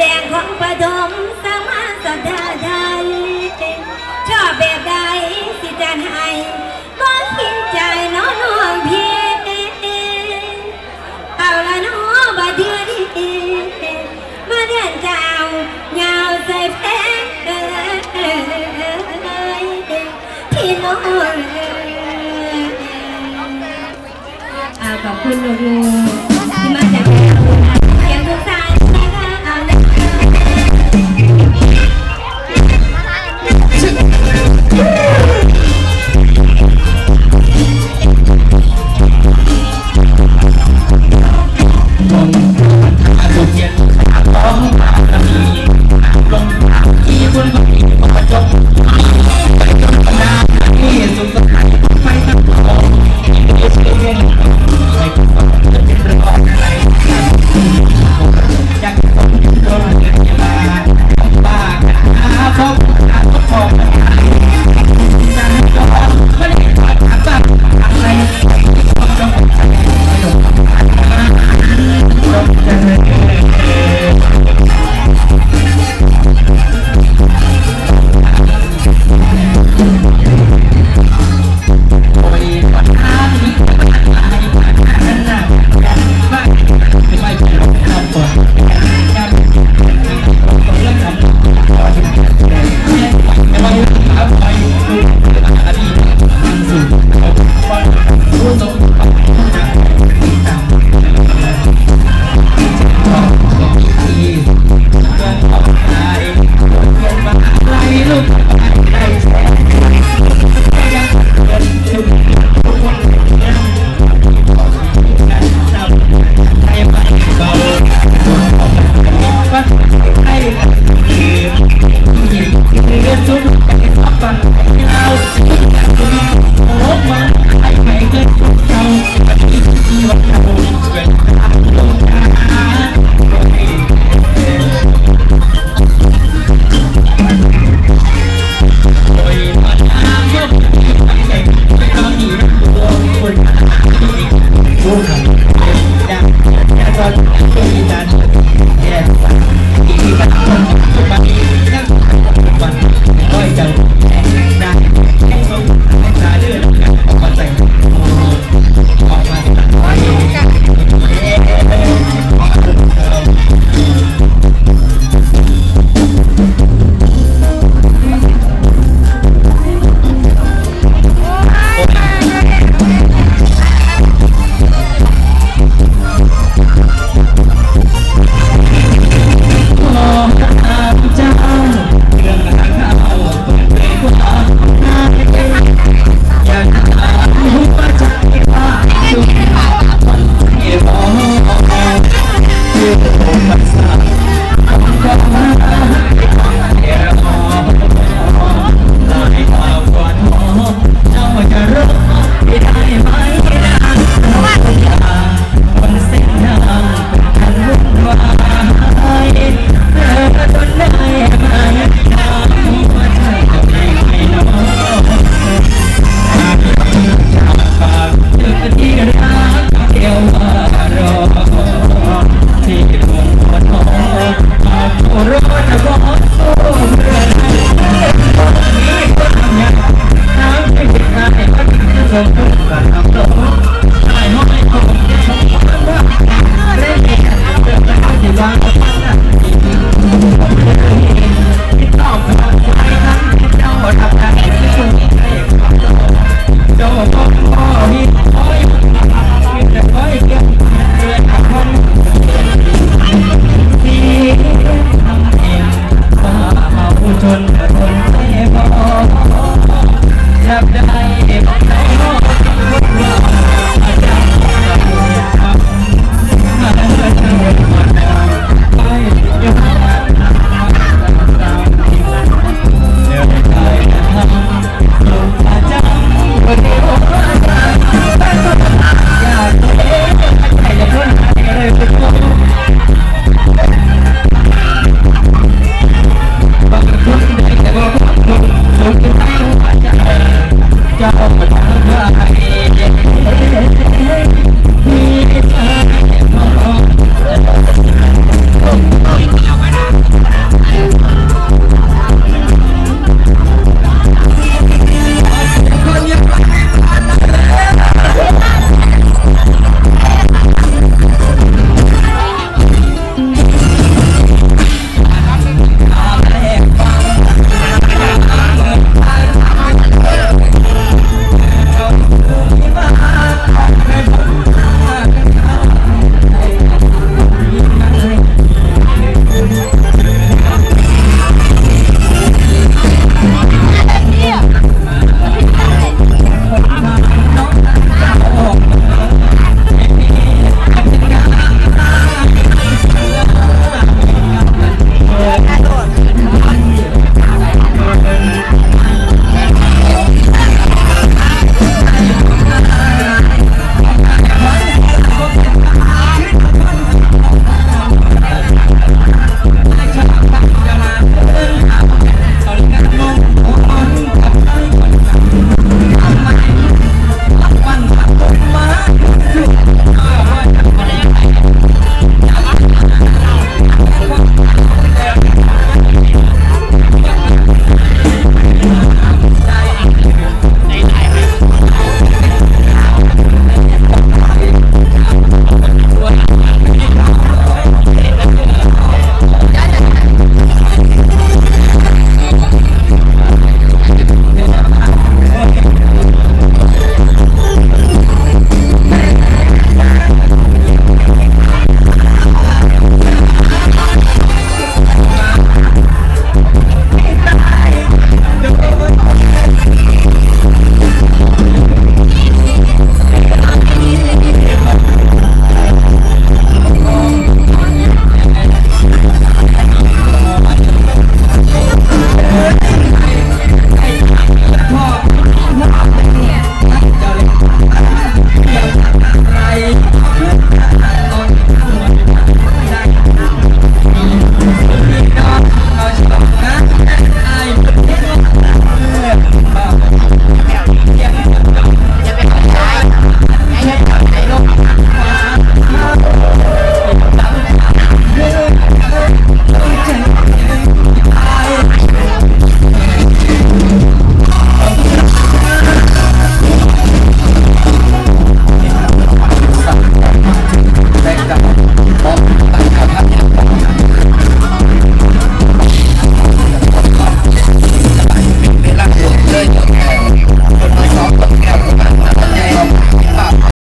ดงของประดมสมาสัทธาใดชอบแบบใดสิจันให้บ่คิดใจน้องน้องเพียเอาละน้องบ่เดือดีมาเดือนเจ้ายาวใส่แพ้ที่น้องอาขอบคุณลูก got